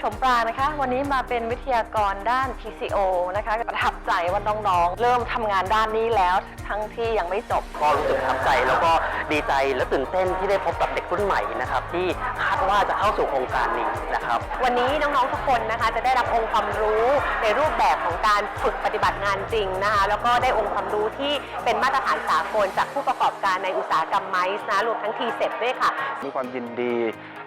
ชื่อเพนทิพย์ชมปรานะคะ วันนี้มาเป็นวิทยากรด้าน PCO นะคะประทับใจว่าน้องๆ เริ่มทำงานด้านนี้แล้วทั้งที่ยังไม่จบ ก็รู้สึกประทับใจแล้วก็ดีใจและตื่นเต้นที่ได้พบกับเด็กรุ่นใหม่นะครับที่คาดว่าจะเข้าสู่โครงการนี้นะครับ วันนี้น้องๆทุกคนนะคะจะได้รับองค์ความรู้ในรูปแบบของการฝึกปฏิบัติงานจริงนะคะแล้วก็ได้องค์ความรู้ที่เป็นมาตรฐานสากลจากผู้ประกอบการในอุตสาหกรรมไม้นะรวมทั้งทีเซ็ตด้วยค่ะ มีความยินดี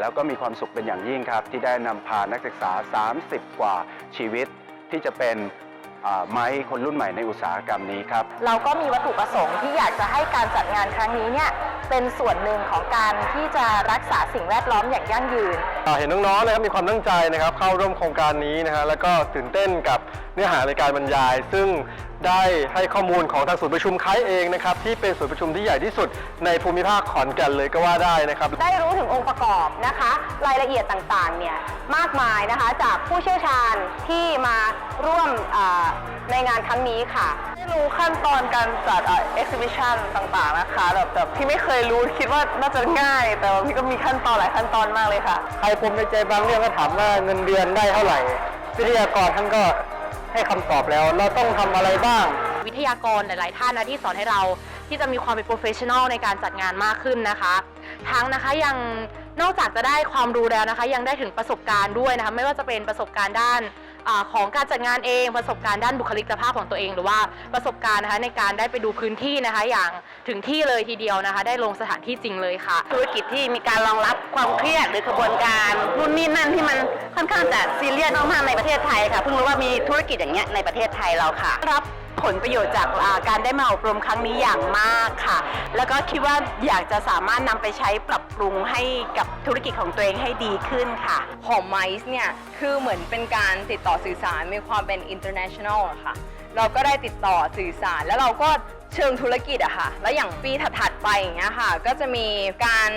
แล้วก็มีความสุขเป็นอย่างยิ่งครับ ที่ได้นำพานักศึกษา 30 กว่าชีวิต ที่จะเป็นไม้คนรุ่นใหม่ในอุตสาหกรรมนี้ครับ เราก็มีวัตถุประสงค์ที่อยากจะให้การจัดงานครั้งนี้เนี่ย เป็นส่วนหนึ่งของการที่จะรักษาสิ่งแวดล้อมอย่างยั่งยืน อ่าเห็นน้องๆนะครับมีความตั้งใจนะครับเข้าร่วมโครงการนี้นะฮะแล้วก็ตื่นเต้นกับเนื้อหาในการบรรยาย ซึ่งได้ให้ข้อมูลของทางศูนย์ประชุมค้ายเองนะครับที่เป็นศูนย์ประชุมที่ใหญ่ที่สุดในภูมิภาคขอนแก่นเลยก็ว่าได้นะครับ ได้รู้ถึงองค์ประกอบนะคะ รายละเอียดต่างๆเนี่ยมากมายนะคะจากผู้เชี่ยวชาญที่มาร่วมอ่าในงานครั้งนี้ค่ะได้ รู้ขั้นตอนการจัดเอ็กซิบิชันต่างๆนะคะแบบแบบที่ไม่เคยรู้คิดว่าน่าจะง่าย แต่ว่าพี่ก็มีขั้นตอนหลายขั้นตอนมากเลยค่ะ ใครปมในใจบางเรื่องก็ถามว่าเงินเดือนได้เท่าไหร่วิทยากรท่านก็ให้คำตอบแล้ว เราต้องทำอะไรบ้าง วิทยากรหลาย ๆ ท่านนะที่สอนให้เราที่จะมีความเป็นโปรเฟชชั่นอลในการจัดงานมากขึ้นนะคะ ทั้งนะคะยังนอกจากจะได้ความรู้แล้วนะคะ ยังได้ถึงประสบการณ์ด้วยนะคะ ไม่ว่าจะเป็นประสบการณ์ด้าน อาของการจัดงานเองประสบการณ์ด้านบุคลิกภาพของตัวเอง หรือว่าประสบการณ์นะคะในการได้ไปดูพื้นที่นะคะ อย่างถึงที่เลยทีเดียวนะคะ ได้ลงสถานที่จริงเลยค่ะ ธุรกิจที่มีการรองรับความเครียดหรือกระบวนการนู่นนี่นั่นที่มันค่อนข้างจะซีเรียสมากๆในประเทศไทยค่ะเพิ่งรู้ว่ามีธุรกิจอย่างเงี้ยในประเทศไทยเราค่ะ รับ ผลประโยชน์จากอ่าการได้มาอบรมครั้งนี้อย่างมากค่ะ แล้วก็คิดว่าอยากจะสามารถนำไปใช้ปรับปรุงให้กับธุรกิจของตัวเองให้ดีขึ้นค่ะ ของไมซ์เนี่ย คือเหมือนเป็นการติดต่อสื่อสารมีความเป็น international อะค่ะ เราก็ได้ติดต่อสื่อสาร แล้วเราก็เชิงธุรกิจอะค่ะ แล้วอย่างปีถัดๆไปอย่างเงี้ยค่ะ ก็จะมีการ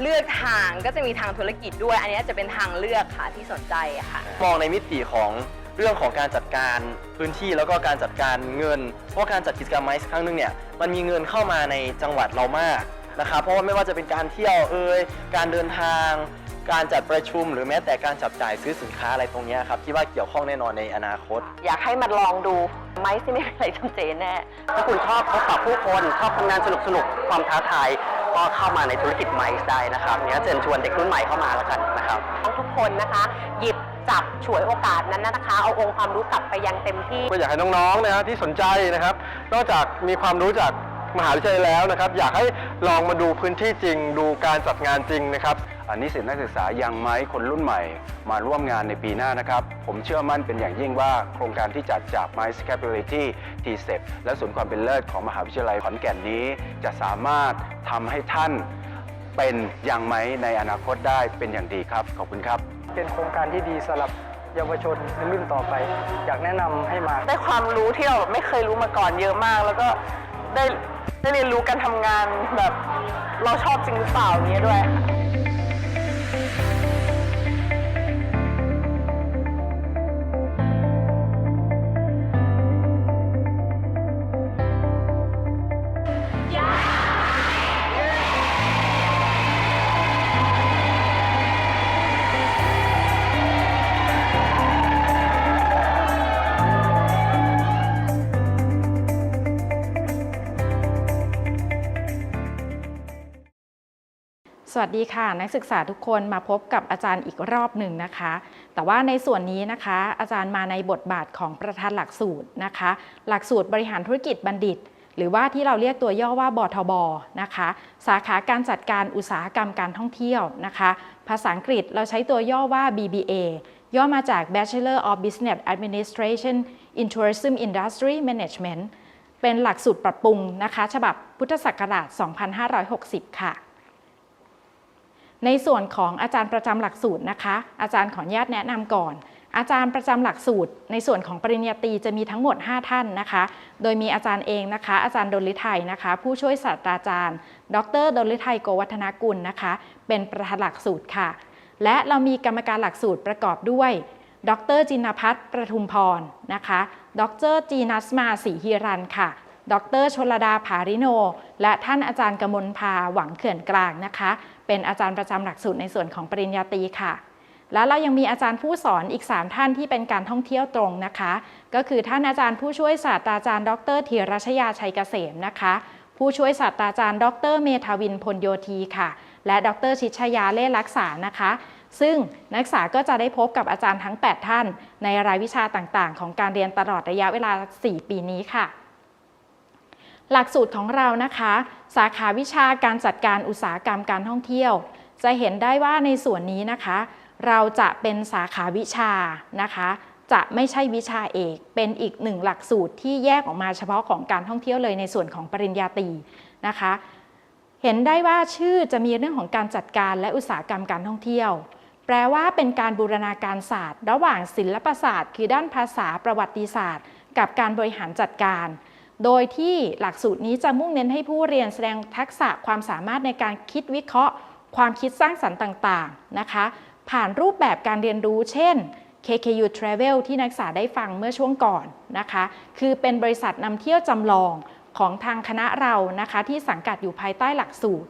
เลือกทางก็จะมีทางธุรกิจด้วย อันนี้จะเป็นทางเลือกค่ะที่สนใจอะค่ะ มองในมิติของ เรื่องของการจัดการพื้นที่แล้วก็การจัดการเงิน เพราะการจัดกิจกรรมไมซ์ครั้งหนึงเนี่ยมันมีเงินเข้ามาในจังหวัดเรามากนะครับเพราะว่าไม่ว่าจะเป็นการเที่ยวเอ่ยการเดินทาง การจัดประชุม หรือแม้แต่การจับจ่ายซื้อสินค้าอะไรตรงเนี้ยครับที่ว่าเกี่ยวข้องแน่นอนในอนาคต อยากให้มาลองดูไหมที่ไม่มีอะไรจำเจแน่ถ้าคุณชอบพบปะผู้คนชอบทำงานสนุกๆความท้าทายก็เข้ามาในธุรกิจไมซ์ได้นะครับเนี่ยเชิญชวนเด็กรุ่นใหม่เข้ามาแล้วกันนะครับทุกคนนะคะ หยิบ จับฉวยโอกาสนั้นนะคะ เอาองค์ความรู้กลับไปยังเต็มที่ ก็อยากให้น้องๆนะฮะที่สนใจนะครับ นอกจากมีความรู้จากมหาวิทยาลัยแล้วนะครับ อยากให้ลองมาดูพื้นที่จริง ดูการจัดงานจริงนะครับ อันนี้สิทธินักศึกษายังไหมคนรุ่นใหม่ มาร่วมงานในปีหน้านะครับ ผมเชื่อมั่นเป็นอย่างยิ่งว่าโครงการที่จัดจาก m i c a p a b i l i t y t c e p และศูนย์ความเป็นเลิศของมหาวิทยาลัยขอนแก่นนี้ จะสามารถทำให้ท่านเป็นอย่างไหมในอนาคตได้เป็นอย่างดีครับ ขอบคุณครับ เป็นโครงการที่ดีสำหรับเยาวชนในรุ่นต่อไป อยากแนะนำให้มา ได้ความรู้ที่เราไม่เคยรู้มาก่อนเยอะมาก แล้วก็ได้ได้เรียนรู้การทำงานแบบเราชอบจริงหรือเปล่าอย่างเงี้ยด้วยค่ะ วัสดีค่ะ นักศึกษาทุกคนมาพบกับอาจารย์อีกรอบหนึ่งนะคะ แต่ว่าในส่วนนี้นะคะ อาจารย์มาในบทบาทของประธานหลักสูตรนะคะ หลักสูตรบริหารธุรกิจบัณฑิต หรือว่าที่เราเรียกตัวย่อว่าบทบนะคะ สาขาการจัดการอุตสาหกรรมการท่องเที่ยวนะคะ ภาษาอังกฤษเราใช้ตัวย่อว่า BBA ย่อมาจาก Bachelor of Business Administration in Tourism Industry Management เป็นหลักสูตรปรับปรุงนะคะ ฉบับพุทธศักราช 2560 ค่ะ ในส่วนของอาจารย์ประจำหลักสูตรนะคะ อาจารย์ขออนุญาตแนะนำก่อน อาจารย์ประจำหลักสูตร ในส่วนของปริญญาตรีจะมีทั้งหมด 5 ท่านนะคะ โดยมีอาจารย์เองนะคะ อาจารย์ดลฤทัยนะคะ ผู้ช่วยศาสตราจารย์ ดรดลฤทัยโกวัฒนากุลนะคะ เป็นประธานหลักสูตรค่ะ และเรามีกรรมการหลักสูตรประกอบด้วย ดรจินพัฒน์ประทุมพรนะคะ ดรจีนัสมาศรีฮิรันค่ะดรชลดาภาริโน และท่านอาจารย์กมลพาหวังเขื่อนกลางนะคะ เป็นอาจารย์ประจำหลักสูตรในส่วนของปริญญาตรีค่ะ แล้วเรายังมีอาจารย์ผู้สอนอีก 3 ท่านที่เป็นการท่องเที่ยวตรงนะคะ ก็คือท่านอาจารย์ผู้ช่วยศาสตราจารย์ ดรธีรชยาชัยเกษมนะคะ ผู้ช่วยศาสตราจารย์ ดรเมธาวินพลโยธีค่ะ และดรชิชยาเล่รักษานะคะซึ่งนักศึกษาก็จะได้พบกับอาจารย์ทั้ง 8 ท่าน ในรายวิชาต่างๆ ของการเรียนตลอดระยะเวลา 4 ปีนี้ค่ะ หลักสูตรของเรานะคะ สาขาวิชาการจัดการอุตสาหกรรมการท่องเที่ยว จะเห็นได้ว่าในส่วนนี้นะคะ เราจะเป็นสาขาวิชานะคะ จะไม่ใช่วิชาเอก เป็นอีกหนึ่งหลักสูตรที่แยกออกมาเฉพาะของการท่องเที่ยวเลยในส่วนของปริญญาตรีนะคะ เห็นได้ว่าชื่อจะมีเรื่องของการจัดการและอุตสาหกรรมการท่องเที่ยว แปลว่าเป็นการบูรณาการศาสตร์ ระหว่างศิลปศาสตร์ คือด้านภาษาประวัติศาสตร์ กับการบริหารจัดการ โดยที่หลักสูตรนี้จะมุ่งเน้นให้ผู้เรียนแสดงทักษะความสามารถในการคิดวิเคราะห์ ความคิดสร้างสรรค์ต่างๆนะคะ ผ่านรูปแบบการเรียนรู้ เช่น KKU Travel ที่นักศึกษาได้ฟังเมื่อช่วงก่อนนะคะ คือเป็นบริษัทนำเที่ยวจำลองของทางคณะเรานะคะ ที่สังกัดอยู่ภายใต้หลักสูตร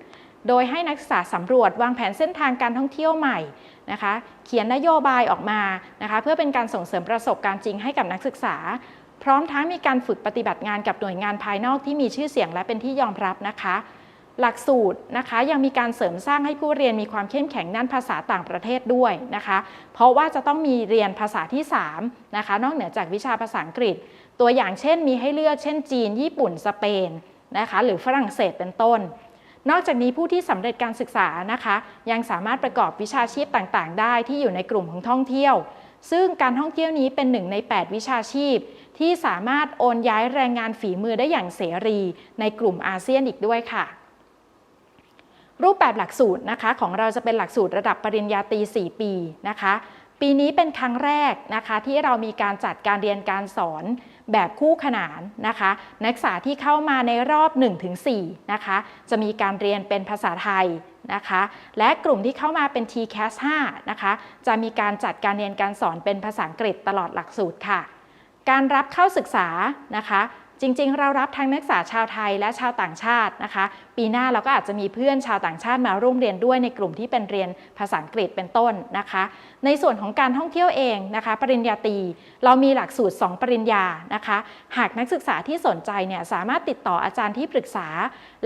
โดยให้นักศึกษาสำรวจวางแผนเส้นทางการท่องเที่ยวใหม่นะคะ เขียนนโยบายออกมานะคะ เพื่อเป็นการส่งเสริมประสบการณ์จริงให้กับนักศึกษา พร้อมทั้งมีการฝึกปฏิบัติงานกับหน่วยงานภายนอกที่มีชื่อเสียงและเป็นที่ยอมรับนะคะ หลักสูตรนะคะยังมีการเสริมสร้างให้ผู้เรียนมีความเข้มแข็งด้านภาษาต่างประเทศด้วยนะคะ เพราะว่าจะต้องมีเรียนภาษาที่3นะคะนอกเหนือจากวิชาภาษาอังกฤษ ตัวอย่างเช่น มีให้เลือกเช่น จีน ญี่ปุ่น สเปนนะคะหรือฝรั่งเศสเป็นต้นนอกจากนี้ผู้ที่สำเร็จการศึกษานะคะ ยังสามารถประกอบวิชาชีพต่างๆ ได้ที่อยู่ในกลุ่มของท่องเที่ยว ซึ่งการท่องเที่ยวนี้เป็นหนึ่งใน 8 วิชาชีพ ที่สามารถโอนย้ายแรงงานฝีมือได้อย่างเสรีในกลุ่มอาเซียนอีกด้วยค่ะ รูปแบบหลักสูตรนะคะของเราจะเป็นหลักสูตรระดับปริญญาตรี4 ปีนะคะ ปีนี้เป็นครั้งแรกนะคะที่เรามีการจัดการเรียนการสอนแบบคู่ขนานนะคะ นักศึกษาที่เข้ามาในรอบ 1-4นะคะจะมีการเรียนเป็นภาษาไทยนะคะและกลุ่มที่เข้ามาเป็น TCAS 5นะคะจะมีการจัดการเรียนการสอนเป็นภาษาอังกฤษตลอดหลักสูตรค่ะ การรับเข้าศึกษานะคะ จริงๆ เรารับทั้งนักศึกษาชาวไทยและชาวต่างชาตินะคะ ปีหน้าเราก็อาจจะมีเพื่อนชาวต่างชาติมาร่วมเรียนด้วยในกลุ่มที่เป็นเรียนภาษาอังกฤษเป็นต้นนะคะ ในส่วนของการท่องเที่ยวเองนะคะ ปริญญาตรีเรามีหลักสูตร 2 ปริญญานะคะ หากนักศึกษาที่สนใจเนี่ยสามารถติดต่ออาจารย์ที่ปรึกษา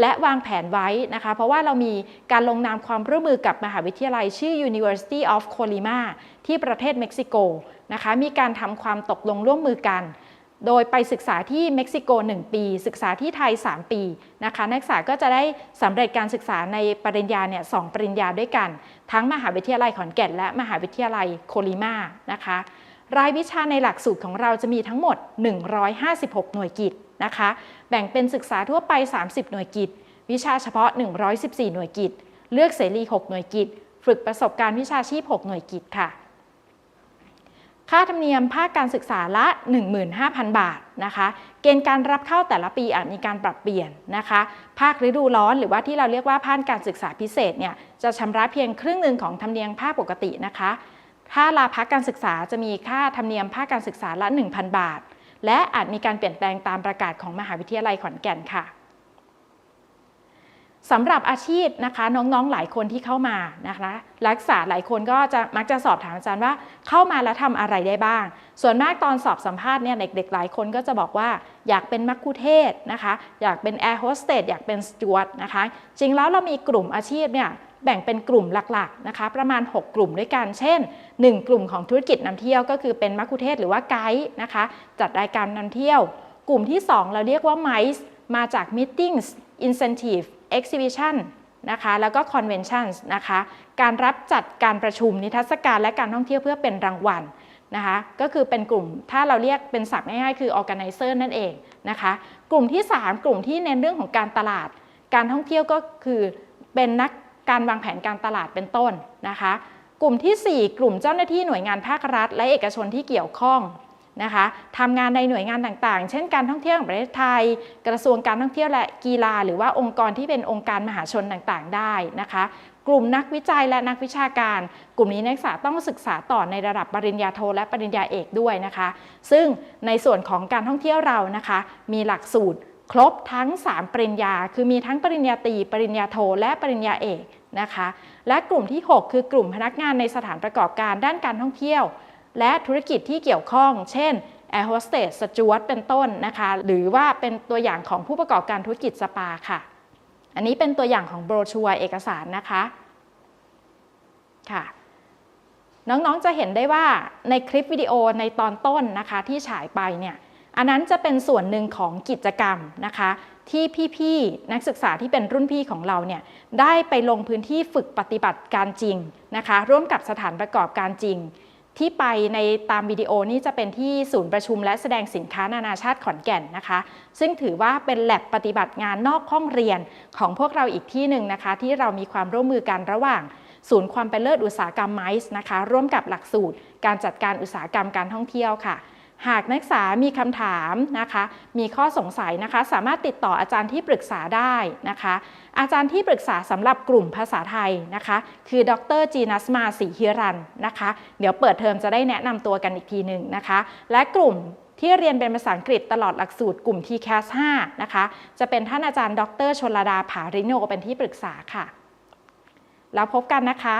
และวางแผนไว้นะคะ เพราะว่าเรามีการลงนามความร่วมมือกับมหาวิทยาลัย ชื่อ University of Colima ที่ประเทศเม็กซิโกนะคะมีการทำความตกลงร่วมมือกัน โดยไปศึกษาที่เม็กซิโก 1 ปี ศึกษาที่ไทย 3 ปีนะคะนักศึกษาก็จะได้สำเร็จการศึกษาในปริญญาเนี่ยสปริญญาด้วยกัน ทั้งมหาวิทยาลัยขอนแก่น และมหาวิทยาลัยโคลิมานะคะรายวิชาในหลักสูตรของเราจะมีทั้งหมด 156 หน่วยกิจนะคะ แบ่งเป็นศึกษาทั่วไป 30 หน่วยกิจ วิชาเฉพาะ 114 หน่วยกิจ เลือกเสรี 6 หน่วยกิจ ฝึกประสบการณ์วิชาชีพ 6 หน่วยกิจค่ะ ค่าธรรมเนียมภาคการศึกษาละ 15,000 บาทนะคะ เกณฑ์การรับเข้าแต่ละปีอาจมีการปรับเปลี่ยนนะคะ ภาคฤดูร้อนหรือว่าที่เราเรียกว่าภาคการศึกษาพิเศษเนี่ยจะชำระเพียงครึ่งหนึ่งของธรรมเนียมภาคปกตินะคะ ถ้าลาพักการศึกษาจะมีค่าธรรมเนียมภาคการศึกษาละ 1,000 บาท และอาจมีการเปลี่ยนแปลงตามประกาศของมหาวิทยาลัยขอนแก่นค่ะ สำหรับอาชีพนะคะน้องๆหลายคนที่เข้ามานะคะนักษาหลายคนก็จะมักจะสอบถามอาจารย์ว่าเข้ามาแล้วทำอะไรได้บ้าง ส่วนมากตอนสอบสัมภาษณ์เนี่ยเด็กๆหลายคนก็จะบอกว่าอยากเป็นมักคุเทศก์นะคะอยากเป็นแอร์โฮสเตสอยากเป็นสจวตนะคะจริงแล้วเรามีกลุ่มอาชีพเนี่ยแบ่งเป็นกลุ่มหลักๆนะคะประมาณ 6 กลุ่มด้วยกัน เช่น 1 กลุ่มของธุรกิจนำเที่ยวก็คือเป็นมักคุเทศก์หรือว่าไกด์นะคะจัดรายการนำเที่ยว กลุ่มที่ 2 เราเรียกว่า MICE มาจาก Meetings Incentive Exhibition นะคะแล้วก็ Conventions นะคะการรับจัดการประชุมนิทรรศการและการท่องเที่ยวเพื่อเป็นรางวัลนะคะก็คือเป็นกลุ่มถ้าเราเรียกเป็นศัพท์ง่ายๆ คือ Organizer นั่นเองนะคะกลุ่มที่ 3 กลุ่มที่เน้นเรื่องของการตลาด การท่องเที่ยวก็คือเป็นนักการวางแผนการตลาดเป็นต้นนะคะกลุ่มทีสี่4 กลุ่มเจ้าหน้าที่หน่วยงานภาครัฐ และเอกชนที่เกี่ยวข้อง นะคะทำงานในหน่วยงานต่างๆ เช่นการท่องเที่ยวแห่งประเทศไทย กระทรวงการท่องเที่ยวและกีฬา หรือว่าองค์กรที่เป็นองค์การมหาชนต่างๆ ได้นะคะ กลุ่มนักวิจัยและนักวิชาการ กลุ่มนี้นักศึกษาต้องศึกษาต่อในระดับปริญญาโทและปริญญาเอกด้วยนะคะ ซึ่งในส่วนของการท่องเที่ยวเรานะคะ มีหลักสูตรครบทั้ง 3 ปริญญา คือมีทั้งปริญญาตรีปริญญาโท และปริญญาเอกนะคะ และกลุ่มที่ 6 คือกลุ่มพนักงานในสถานประกอบการด้านการท่องเที่ยว และธุรกิจที่เกี่ยวข้อง เช่น Air Hostess สจวตเป็นต้นนะคะ หรือว่าเป็นตัวอย่างของผู้ประกอบการธุรกิจสปาค่ะ อันนี้เป็นตัวอย่างของโบรชัวร์เอกสารนะคะค่ะน้องๆจะเห็นได้ว่าในคลิปวิดีโอในตอนต้นนะคะที่ฉายไปเนี่ยอันนั้นจะเป็นส่วนหนึ่งของกิจกรรมนะคะ ที่พี่ๆนักศึกษาที่เป็นรุ่นพี่ของเราเนี่ยได้ไปลงพื้นที่ฝึกปฏิบัติการจริงนะคะ ร่วมกับสถานประกอบการจริง ที่ไปในตามวิดีโอนี้จะเป็นที่ศูนย์ประชุมและแสดงสินค้านานาชาติขอนแก่นนะคะ ซึ่งถือว่าเป็นแลบปฏิบัติงานนอกห้องเรียนของพวกเราอีกที่หนึ่งนะคะ ที่เรามีความร่วมมือกันระหว่าง ศูนย์ความเป็นเลิศอุตสาหกรรมไมซ์นะคะ ร่วมกับหลักสูตร การจัดการอุตสาหกรรมการท่องเที่ยวค่ะ หากนักศึกษามีคำถามนะคะ มีข้อสงสัยนะคะ สามารถติดต่ออาจารย์ที่ปรึกษาได้นะคะ อาจารย์ที่ปรึกษาสำหรับกลุ่มภาษาไทยนะคะ คือดรจีนัสมาศรีฮิรันนะคะ เดี๋ยวเปิดเทอมจะได้แนะนำตัวกันอีกทีหนึ่งนะคะ และกลุ่มที่เรียนเป็นภาษาอังกฤษตลอดหลักสูตรกลุ่ม TCAS 5นะคะ จะเป็นท่านอาจารย์ ดรชนลดาผาริโนเป็นที่ปรึกษาค่ะ แล้วพบกันนะคะ